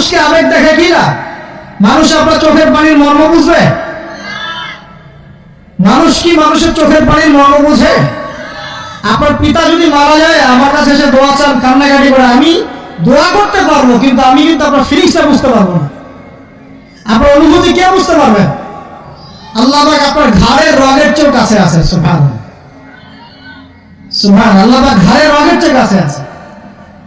মানুষকে আবেগ দেখে কি না মানুষ আপনার চোখের পানির মর্ম বুঝবে? মানুষ কি মানুষের চোখের পানির মর্ম বুঝে? আপনার পিতা যদি মারা যায়, আমার কাছে এসে দোয়া চান, কান্নাকাটি করে, আমি দোয়া করতে পারব, কিন্তু আমি কিন্তু আপনার ফিলিংসটা বুঝতে পারব না। আপনার অনুভূতি কে বুঝতে পারবেন আল্লাহ আপনার ঘাড়ের রগের চেয়েও কাছে আছে সুভান সুভান আল্লাহ ঘাড়ের রগের চেয়ে কাছে আছে।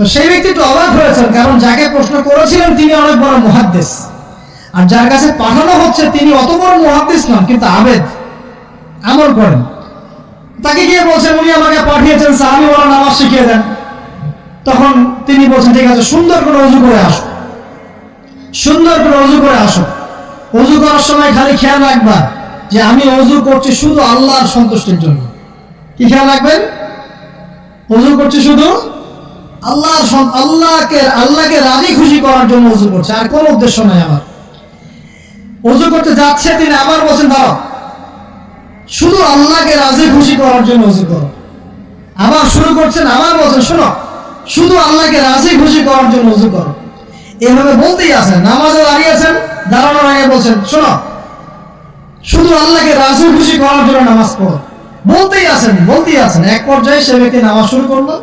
তো সেই ব্যক্তি একটু অবাক হয়েছেন, কারণ যাকে প্রশ্ন করেছিলেন তিনি অনেক বড় মহাদ্দেশ আর যার কাছে পাঠানো হচ্ছে তিনি অত বড় মহাদ্দেশ নন, কিন্তু আবেদ, আমল করেন। তাকে গিয়ে বলছেন, উনি আমাকে পাঠিয়েছেন সাহাবি বলা নামাজ শিখিয়ে দেন। তখন তিনি বলছেন, ঠিক আছে, সুন্দর করে অজু করে আসো। সুন্দর করে অজু করে আসো। অজু করার সময় খালি খেয়াল রাখবা যে আমি অজু করছি শুধু আল্লাহর সন্তুষ্টির জন্য। কি খেয়াল রাখবেন? অজু করছি শুধু আল্লাহর সন- আল্লাহকে আল্লাহকে রাজি খুশি করার জন্য অজু করছে। আর কোনো উদ্দেশ্য নাই আমার। অজু করতে যাচ্ছে তিনি, আবার বলছেন, দাঁড়াও। শুধু আল্লাহকে রাজি খুশি করার জন্য অজু করো। আবার শুরু করছেন, আবার বলছেন, শোনো, শুধু আল্লাহকে রাজি খুশি করার জন্য অজু করো। এভাবে বলতেই আছেন, নামাজে দাঁড়িয়েছেন, দাঁড়ানোর আগে বলছেন, শোনো, শুধু আল্লাহকে রাজি খুশি করার জন্য নামাজ পড়ো। বলতেই আছেন বলতেই আছেন। এক পর্যায়ে সে ব্যক্তি নামাজ শুরু করল।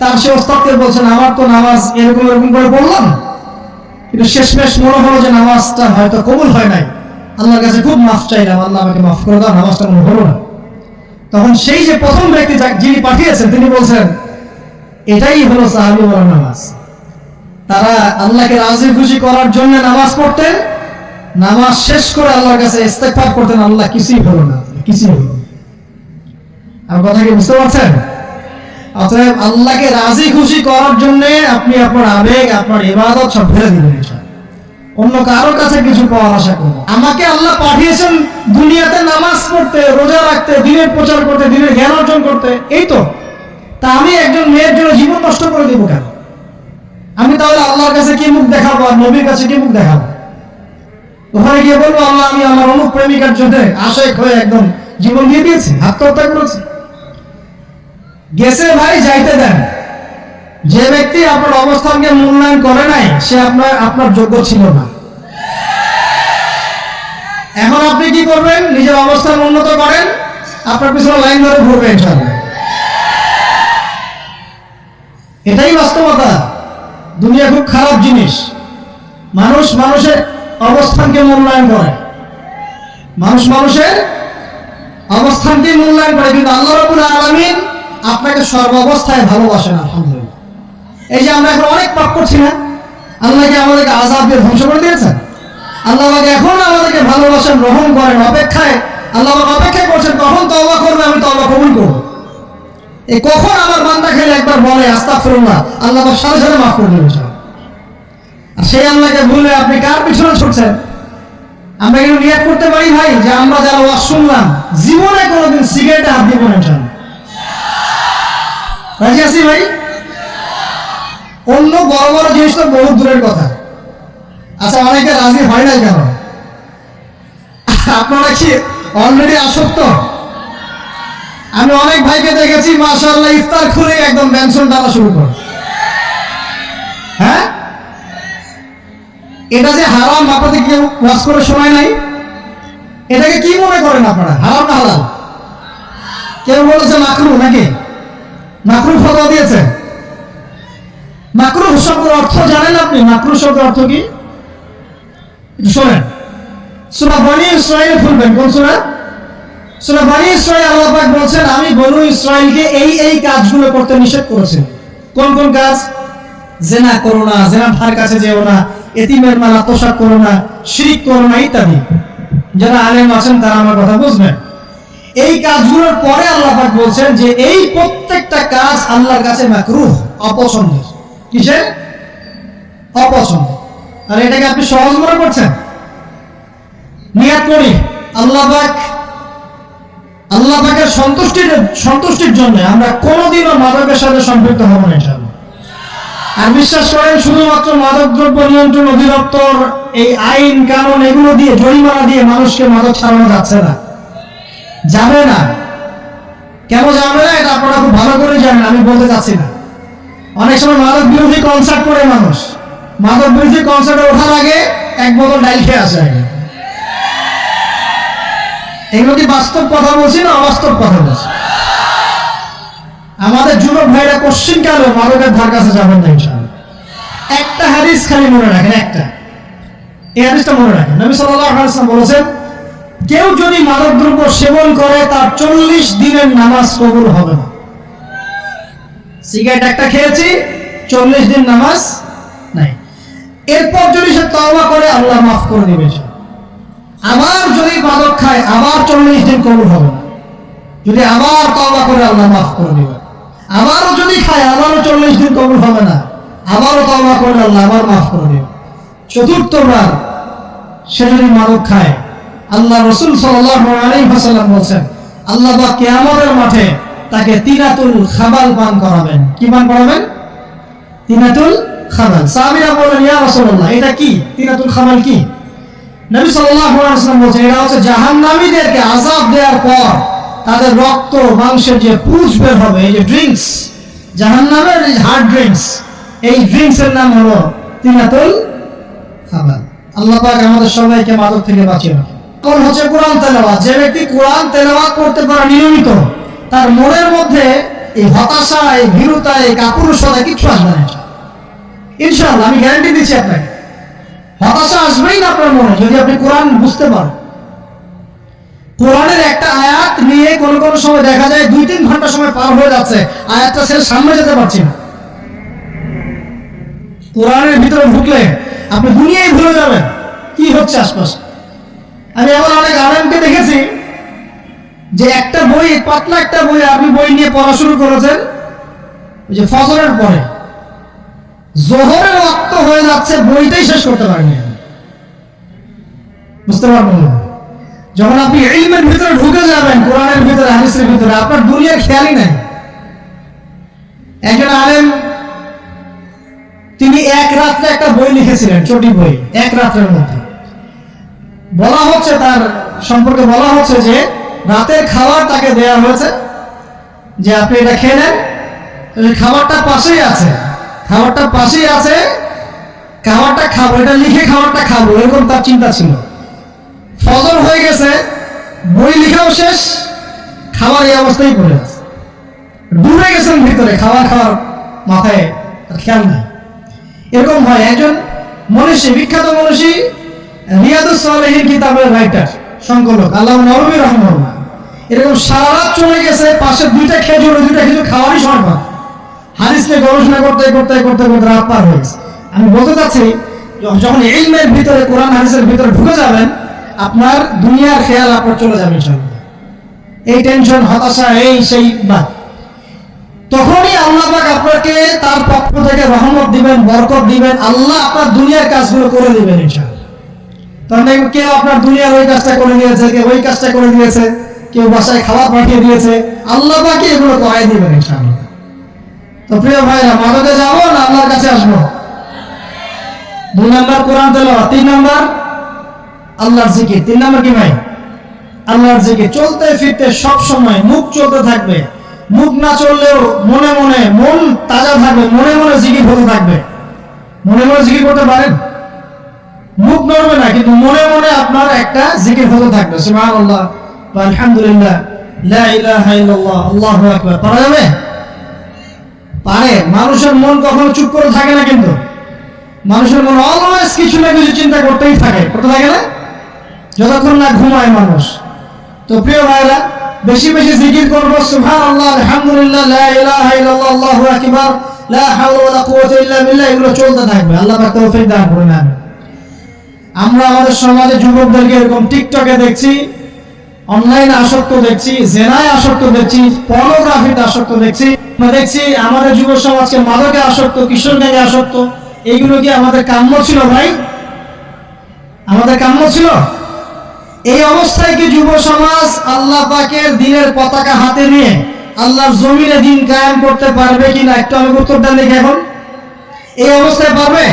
তার সে ওস্তাদকে বলছেন আমার তো নামাজ। এরকম এরকম করে কিন্তু শেষমেশ মনে হলো যে নামাজটা হয়তো কবুল হয় নাই। আল্লাহর কাছে খুব মাফ চাইলাম। আল্লাহ আমাকে মাফ করে দাও, নামাজটা মনে হলো না। তখন সেই যে প্রথম ব্যক্তি যিনি পাঠিয়েছেন, তিনি বলছেন, এটাই হলো সাহাবি বলা নামাজ। তারা আল্লাহকে রাজি খুশি করার জন্য নামাজ পড়তেন। নামাজ শেষ করে আল্লাহর কাছে ইস্তেগফার করতেন। আল্লাহ কিছুই হলো না, কিছুই হলো না। আমার কথা কি বুঝতে পারছেন? অতএব আল্লাহকে রাজি খুশি করার জন্য আপনি আপনার আবেগ, আপনার ইবাদত সব ফেলে দিবেন অন্য কারোর কাছে কিছু পাওয়ার আশা করব আমাকে আল্লাহ পাঠিয়েছেন দুনিয়াতে নামাজ পড়তে, রোজা রাখতে, দিনের প্রচার করতে, দিনের জ্ঞান অর্জন করতে। এই তো। তা আমি একজন মেয়ের জন্য জীবন নষ্ট করে দেবো কেন? আমি তাহলে আল্লাহর কাছে কি মুখ দেখাবো আর নবীর কাছে কি মুখ দেখাবো? ওখানে গিয়ে বলব, আল্লাহ, আমি আমার অমুক প্রেমিকার জন্য আশেক হয়ে একদম জীবন দিয়ে দিয়েছি আত্মহত্যা করেছি। গেছে ভাই, যাইতে দেন। যে ব্যক্তি আপনার অবস্থানকে মূল্যায়ন করে নাই, সে আপনার আপনার যোগ্য ছিল না। এখন আপনি কি করবেন? নিজের অবস্থান উন্নত করেন, আপনার পিছনে লাইন ধরে ঘুরবে ইনশাআল্লাহ। এটাই বাস্তবতা। দুনিয়া খুব খারাপ জিনিস। মানুষ মানুষের অবস্থানকে মূল্যায়ন করে। মানুষ মানুষের অবস্থানকে মূল্যায়ন করে, কিন্তু আল্লাহ রাব্বুল আলামিন আপনাকে সর্বাবস্থায় ভালোবাসেন, আলহামদুলিল্লাহ। এই যে আমরা এখন অনেক পাপ করছি না আল্লাহকে আমাদেরকে আজাব দিয়ে ধ্বংস করে দিয়েছেন? আল্লাহ এখন আমাদেরকে ভালোবাসেন গ্রহণ করেন, অপেক্ষায়। আল্লাহ অপেক্ষা করছেন, কখন তওবা করবে, আমি তওবা কবুল করব। এই কখন আমার বান্দা খেলে একবার বলে, আস্তাগফিরুল্লাহ, আল্লাহ আমার সাথে সাথে মাফ করে দেবে আর সেই আল্লাহকে ভুলে আপনি কার পিছনে ছুটছেন? আমরা কিন্তু নিয়াত করতে পারি ভাই যে আমরা যারা ওয়াজ শুনলাম, জীবনে কোনোদিন সিগারেটে হাত দিব না। রাজি ভাই? অন্য বড় বড় জিনিস তো বহু দূরের কথা। আচ্ছা অনেকে রাজি হয় না কেন? আপনারা কি অলরেডি আসক্ত? আমি অনেক ভাইকে দেখেছি, মাশাআল্লাহ, ইফতার খুলে একদম ব্যঞ্জন টানা শুরু করে। হ্যাঁ? এটা যে হারাম, আপনাদের কেউ ওয়াজ করে সময় নাই? এটাকে কি মনে করেন আপনারা? হারাম না হালাল? কেউ বলেছে মাকরু নাকি? মাকরু ফতোয়া দিয়েছে। মাকরু শব্দের অর্থ জানেন আপনি? মাকরু শব্দের অর্থ কি? শোনেন। সুরা বনি ইসরায়েল খুলবেন। কোন সুরা? সুরা বনি ইসরায়েল আল্লাহ পাক বলছেন, আমি বনু ইসরায়েলকে এই এই কাজগুলো করতে নিষেধ করেছি। কোন কোন কাজ? জেনা করো না, জেনা ভার কাছে যেও না, এতিমের মাল আত্মসাৎ করো না, শিরিক করো না, ইত্যাদি। যারা আলেম আছেন তারা আমার কথা বুঝবেন। এই কাজগুলোর পরে আল্লাহ পাক বলছেন যে এই প্রত্যেকটা কাজ আল্লাহর কাছে মাকরুহ, অপছন্দের। কিসের? অপছন্দ আর এটাকে আপনি সহজ মনে করছেন? নিয়াত করি। আল্লাহ পাক, আল্লাহ পাকের সন্তুষ্টির সন্তুষ্টির জন্য আমরা কোনোদিনও মাদকের সাথে সম্পৃক্ত হব না ইনশাআল্লাহ। আর বিশ্বাস করেন, শুধুমাত্র মাদক দ্রব্য নিয়ন্ত্রণ অধিদপ্তর, এই আইন, কানুন, এগুলো দিয়ে, জরিমানা দিয়ে মানুষকে মাদক ছাড়ানো যাচ্ছে না। যাবে না। কেন যাবে না? এটা আপনারা খুব ভালো করে জানেন, আমি বলতে চাচ্ছি না। অনেক সময় মাদক বিরোধী কনসার্ট করে মানুষ। মাদক বিরোধী কনসার্টে ওঠার আগে এক বোতল ডাইল খেয়ে আসে আগে। এগুলো কি বাস্তব কথা বলছি না অবাস্তব কথা বলছি? আমাদের যুবক ভাইরা কোশ্চিন কালো মাদকের ধার কাছে যাবেন না ইনশাআল্লাহ? একটা হাদিস খালি মনে রাখেন, একটা। এই হাদিসটা মনে রাখেন। নবী সাল্লাল্লাহু আলাইহি ওয়াসাল্লাম বলেছেন কেউ যদি মাদকদ্রব্য সেবন করে, তার চল্লিশ দিনের নামাজ কবুল হবে না। সিগারেট একটা খেয়েছি, চল্লিশ দিন নামাজ নাই। এরপর যদি সে তওবা করে, আল্লাহ মাফ করে দিবে সে। আবার যদি মাদক খায়, আবার চল্লিশ দিন কবুল হবে না। যদি আবার তওবা করে, আল্লাহ মাফ করে দিবে। আবারও যদি খায়, আবারও চল্লিশ দিন কবুল হবে না। আবারও তওবা করে, আল্লাহ আবার মাফ করে দিবে। চতুর্থবার সে যদি মাদক খায় আল্লাহ রসুল সাল্লাম বলছেন, আল্লাহ বা কেয়ামতের মাঠে তাকে তিনাতুল খাবাল পান করাবেন। কি পান করাবেন? তিনাতুল খাবাল। সাহাবীরা বললেন, ইয়া রাসূলুল্লাহ, এটা কি? তিনাতুল খাবাল কি? নবী সাল্লাল্লাহু আলাইহি ওয়াসাল্লাম বলছেন, এটা হচ্ছে জাহান্নামীদেরকে আযাব দেওয়ার পর তাদের রক্ত, মাংসের যে পুজ বের হবে, এই যে ড্রিঙ্কস, জাহান্নামের এই হার্ড ড্রিঙ্কস এই ড্রিঙ্কস এর নাম হলো তিনাতুল খাবার আল্লাহ পাক আমাদের সবাইকে মাদক থেকে বাঁচিয়ে রাখে কোন হচ্ছে কোরআন তেলাওয়াত? যে ব্যক্তি কোরআন তেলাওয়াত করতে পারে নিয়মিত, তার মনের মধ্যে এই হতাশা, এই ভীরুতা, এই কাপুরুষতা কিচ্ছু আসবে না। ইনশাআল্লাহ, আমি গ্যারান্টি দিচ্ছি আপনাকে। হতাশা আসবেই না আপনার মনে, যদি আপনি কোরআন বুঝতে পারেন। কোরআনের একটা আয়াত নিয়ে কোন কোন সময় দেখা যায়, দুই তিন ঘণ্টা সময় পার হয়ে যাচ্ছে, আয়াতটা ছেড়ে সামনে যেতে পারছি না। কোরআনের ভিতরে ঢুকলে আপনি দুনিয়ায় ভুলে যাবেন, কি হচ্ছে আশপাশে? আমি এমন অনেক আলেমকে দেখেছি যে একটা বই, পাতলা একটা বই আপনি বই নিয়ে পড়া শুরু করেছেন যে ফজরের পরে। জোহরের রক্ত হয়ে যাচ্ছে, বইটাই শেষ করতে পারেনি বুঝতে পারবেন যখন আপনি ইলমের ভিতরে ঢুকে যাবেন, কোরআনের ভিতরে, হাদিসের ভিতরে, আপনার দুনিয়ার খেয়ালই নাই। একজন আলেম, তিনি এক রাত্রে একটা বই লিখেছিলেন, চটি বই, এক রাত্রের মধ্যে। বলা হচ্ছে তার সম্পর্কে বলা হচ্ছে যে রাতের খাবার তাকে দেয়া হয়েছে। যে আপনি এটা খেয়ে নেন। খাবারটা পাশেই আছে। খাবারটা পাশেই আছে। খাবারটা খাব, এটা লিখে খাবারটা খাব, এরকম তার চিন্তা ছিল। ফজর হয়ে গেছে, বই লিখাও শেষ, খাবার এই অবস্থায় পড়ে আছে। ডুবে গেছেন ভিতরে, খাবার খাওয়ার মাথায় খেয়াল নাই। এরকম হয়। একজন মনীষী, বিখ্যাত মনীষী রিয়াদুস সালেহীন কিতাবের রাইটার সংকলক আল্লাহ নবী রহমান এরকম সারা রাত চলে গেছে, পাশে দুইটা খেজুর দুইটা খেজুর খাওয়ারই সময় পান হাদিস গবেষণা করতে করতে করতে করতে রাত পার হয়ে গেছে। আমি বলতে চাচ্ছি যখন ইলমের ভিতরে, কোরআন হাদিসের ভিতরে ঢুকে যাবেন, আপনার দুনিয়ার খেয়াল আপনার চলে যাবে ইনশাআল্লাহ। এই টেনশন হতাশা, এই সেই বা তখনই আল্লাহ পাক আপনাকে তার পক্ষ থেকে রহমত দিবেন, বরকত দিবেন, আল্লাহ আপনার দুনিয়ার কাজগুলো করে দিবেন ইনশাআল্লাহ। দেখবেন কেউ আপনার দুনিয়ার ওই কাজটা করে দিয়েছে কেউ ওই কাজটা করে দিয়েছে কেউ বাসায় খাবার পাঠিয়ে দিয়েছে। আল্লাহ পাকে এগুলো করাই দিবেন ইনশাআল্লাহ। তো প্রিয় ভাইরা, মাদকে যাব না আল্লাহর কাছে আসব? দুই নাম্বার কোরআন তেলাওয়াত, তিন নাম্বার আল্লাহর জিকির। তিন নাম্বার কি ভাই? আল্লাহর জিকির। চলতে ফিরতে সব সময় মুখ চলতে থাকবে। মুখ না চললেও মনে মনে মন তাজা থাকবে, মনে মনে জিকির হতে থাকবে। মনে মনে জিকির করতে পারেন? মুখ নড়বে না, কিন্তু মনে মনে আপনার একটা জিকির হতে থাকবে। আলহামদুলিল্লাহ ইল্লাল্লাহ, আল্লাহু আকবার। পারা যাবে? পারে। মানুষের মন কখনো চুপ করে থাকে না কিন্তু। মানুষের মন অলওয়েজ কিছু না কিছু চিন্তা করতেই থাকে। করতে থাকে না? যতক্ষণ না ঘুমায় মানুষ। তো প্রিয় ভাইরা বেশি বেশি জিকির করব। সুবহানাল্লাহ, আলহামদুলিল্লাহ, লা ইলাহা ইল্লাল্লাহ, আল্লাহু আকবার, লা হাওলা ওয়ালা কুওয়াতা ইল্লা বিল্লাহ, এগুলো চলতে থাকবে। আল্লাহ তৌফিক দান করুন, আমিন। আমরা আমাদের সমাজে যুবকদেরকে এরকম টিকটকে দেখছি, অনলাইন আসক্ত দেখছি, জেনায় আসক্ত দেখছি, পর্নোগ্রাফিতে আসক্ত দেখছি। আমরা দেখছি আমাদের যুব সমাজকে মাদকে আসক্ত, কিশোর গ্যাংয়ে আসক্ত। এইগুলো কি আমাদের কাম্য ছিল ভাই? আমাদের কাম্য ছিল? এই অবস্থায় কি যুব সমাজ আল্লাহ পাকের দিনের পতাকা হাতে নিয়ে আল্লাহর জমিনে দিন কায়েম করতে পারবে কিনা একটু আমি উত্তর দেন দেখি এখন। এই অবস্থায় পারবে?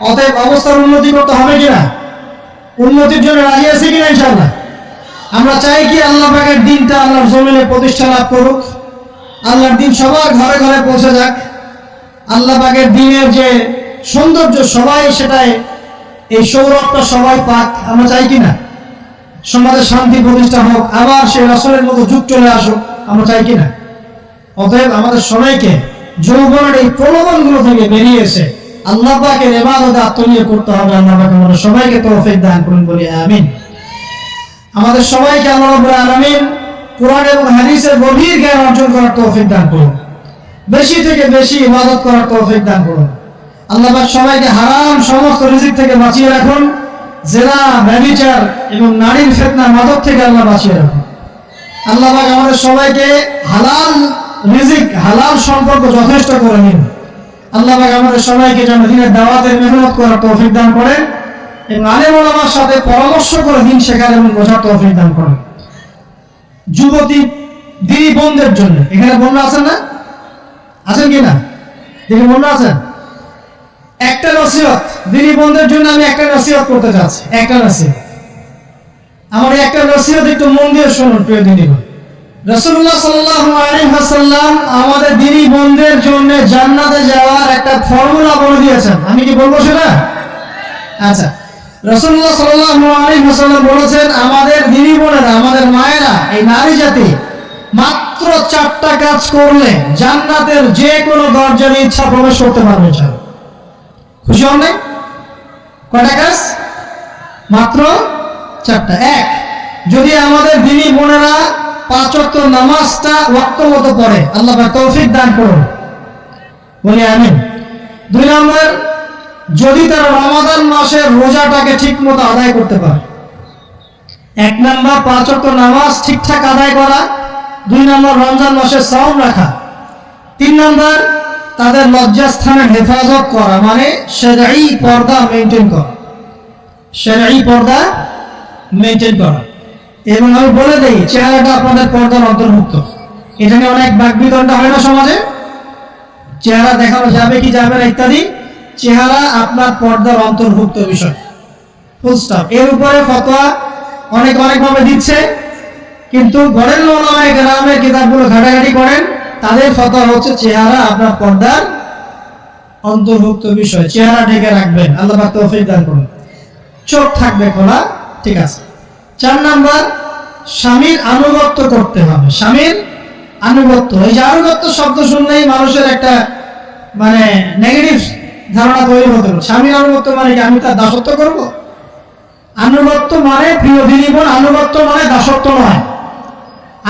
অতএব অবস্থার উন্নতি করতে হবে কিনা? উন্নতির জন্য রাজি আছে কিনা ইনশাআল্লাহ? আমরা চাই কি আল্লাহ পাকের দিনটা আল্লাহর জমিনে প্রতিষ্ঠা লাভ করুক। আল্লাহর দিন সবার ঘরে ঘরে পৌঁছে যাক। আল্লাহ পাকের দিনের যে সৌন্দর্য সবাই সেটাই, এই সৌরভটা সবাই পাক। আমরা চাই কিনা? সমাজে শান্তি প্রতিষ্ঠা হোক, আবার সেই রসলের মতো যুগ চলে আসুক, আমরা চাই কিনা? অতএব আমাদের সবাইকে যৌবনের এই প্রলোভনগুলো থেকে বেরিয়ে এসে আল্লাহ পাকের এবাদতে আত্মনিয়োগ করতে হবে, আল্লাহ পাক সবাইকে তৌফিক দান করুন বলি, আমিন। আমাদের সবাইকে আল্লাহ রাব্বুল আলামিন কোরআন এবং হাদিসের গভীর জ্ঞান অর্জন করার তৌফিক দান করুন। বেশি থেকে বেশি ইবাদত করার তৌফিক দান করুন। আল্লাহ পাক সবাইকে হারাম সমস্ত রিজিক থেকে বাঁচিয়ে রাখুন, জেনা, ব্যভিচার এবং নারীর ফেতনা মাদক থেকে আল্লাহ বাঁচিয়ে রাখুন। আল্লাহ পাক আমাদের সবাইকে হালাল রিজিক, হালাল সম্পর্ক যথেষ্ট করে নিন। আল্লাহ আমাদের সবাইকে যেন দিনের দাওয়াতের মেহনত করার তৌফিক দান করেন এবং আলেম ওলামার সাথে পরামর্শ করে দিন শেখার এবং বোঝার তৌফিক দান করেন। যুবতী, দিদি বোনদের জন্য। এখানে বোনরা আছেন না? আছেন কি না দিদি বোনরা আছেন? একটা নসিহত। দিদি বোনদের জন্য আমি একটা নসিহত করতে চাচ্ছি। একটা নসিহত। আমার একটা নসিহত একটু মন দিয়ে শুনুন, প্রিয় দিদি বোন আমাদের জন্য জান্নাতে যাওয়ার একটা ফর্মুলা বলে দিয়েছেন। আমি কি বলব সেটা? আচ্ছা। বলেছেন, আমাদের দিনী বোনেরা, আমাদের মায়েরা, এই নারী জাতি মাত্র চারটা কাজ করলে জান্নাতের যে কোনো দরজার ইচ্ছা প্রবেশ করতে পারবে খুশি হন নাই? কয়টা কাজ? মাত্র চারটা। এক, যদি আমাদের দিনী বোনেরা পাঁচ ওয়াক্ত নামাজটা ওয়াক্ত মতো পড়ে। আল্লাহ তৌফিক দান করুন। বলি আমিন। দুই নম্বর, যদি তারা রমাদান মাসের রোজাটাকে ঠিক মতো আদায় করতে পারে। এক নম্বর পাঁচ ওয়াক্ত নামাজ ঠিকঠাক আদায় করা। দুই নম্বর, রমজান মাসের সাউম রাখা। তিন নম্বর, তাদের লজ্জাস্থানের হেফাজত করা মানে সেরাই পর্দা মেনটেন করা। সেরাই পর্দা মেনটেন করা। এবং আমি বলে দেই চেহারাটা আপনাদের পর্দার অন্তর্ভুক্ত। এটা নিয়ে অনেক বাকবিতণ্ডা হয় না সমাজে? চেহারা দেখানো যাবে কি যাবে না ইত্যাদি। চেহারা আপনার পর্দার অন্তর্ভুক্ত বিষয়। এর উপরে ফতোয়া অনেক অনেকভাবে দিচ্ছে। কিন্তু গড়ের লোলামায় গ্রামের কিতাবগুলো ঘাটাঘাটি করেন। তাদের ফতোয়া হচ্ছে চেহারা আপনার পর্দার অন্তর্ভুক্ত বিষয়। চেহারা ঢেকে রাখবেন। আল্লাহ তৌফিক দান করুন। চোখ থাকবে খোলা। ঠিক আছে। চার নাম্বার, স্বামীর আনুগত্য করতে হবে। স্বামীর আনুগত্য। এই যে আনুগত্য শব্দ শুনলেই মানুষের একটা মানে নেগেটিভ ধারণা তৈরি হতে পারে। স্বামীর আনুগত্য মানে কি? আমি তার দাসত্ব করব? আনুগত্য মানে প্রিয় দিনীবন আনুগত্য মানে দাসত্ব নয়।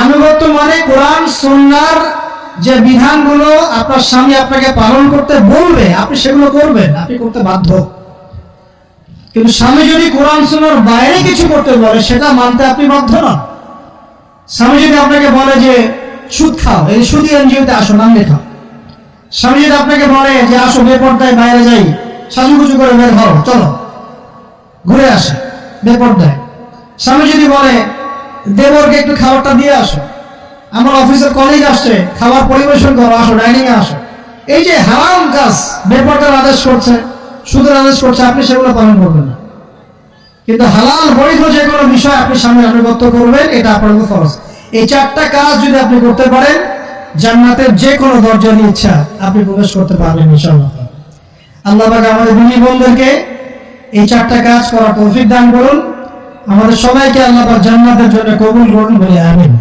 আনুগত্য মানে কোরআন সন্ন্যার যে বিধানগুলো আপনার স্বামী আপনাকে পালন করতে বলবে, আপনি সেগুলো করবেন, আপনি করতে বাধ্য। কিন্তু স্বামী যদি কোরআন শোনার বাইরে কিছু করতে বলে, সেটা মানতে আপনি বাধ্য নন। স্বামী যদি আপনাকে বলে যে, সুদ খাও, এই সুদি এনজিওতে আসো, নাম লেখাও। স্বামী যদি আপনাকে বলে যে, আসো বেপর্দায় বাইরে যাই, সাজুগুজু করে বের হও, চলো, ঘুরে আসে বেপর্দায়। স্বামী যদি বলে, দেবরকে একটু খাবারটা দিয়ে আসো, আমার অফিসের কলিগ আসছে, খাবার পরিবেশন করো, আসো ডাইনিং এ আসো। এই যে হারাম কাজ, বেপরদার আদেশ করছে। সুদের আদেশ করছে, আপনি সেগুলো পালন করবেন না। কিন্তু হালাল বৈধ যে কোনো বিষয় আপনি সামনে আনুগত্য করবেন, এটা আপনার উপর ফরজ। এই চারটা কাজ যদি আপনি করতে পারেন, জান্নাতের যে কোনো দরজা দিয়ে ইচ্ছা আপনি প্রবেশ করতে পারবেন ইনশাআল্লাহ। আল্লাহ আমাদের বিনি বন্ধুদেরকে এই চারটা কাজ করার তৌফিক দান করুন। আমাদের সবাইকে আল্লাহ জান্নাতের জন্য কবুল করুন বলে আমিন।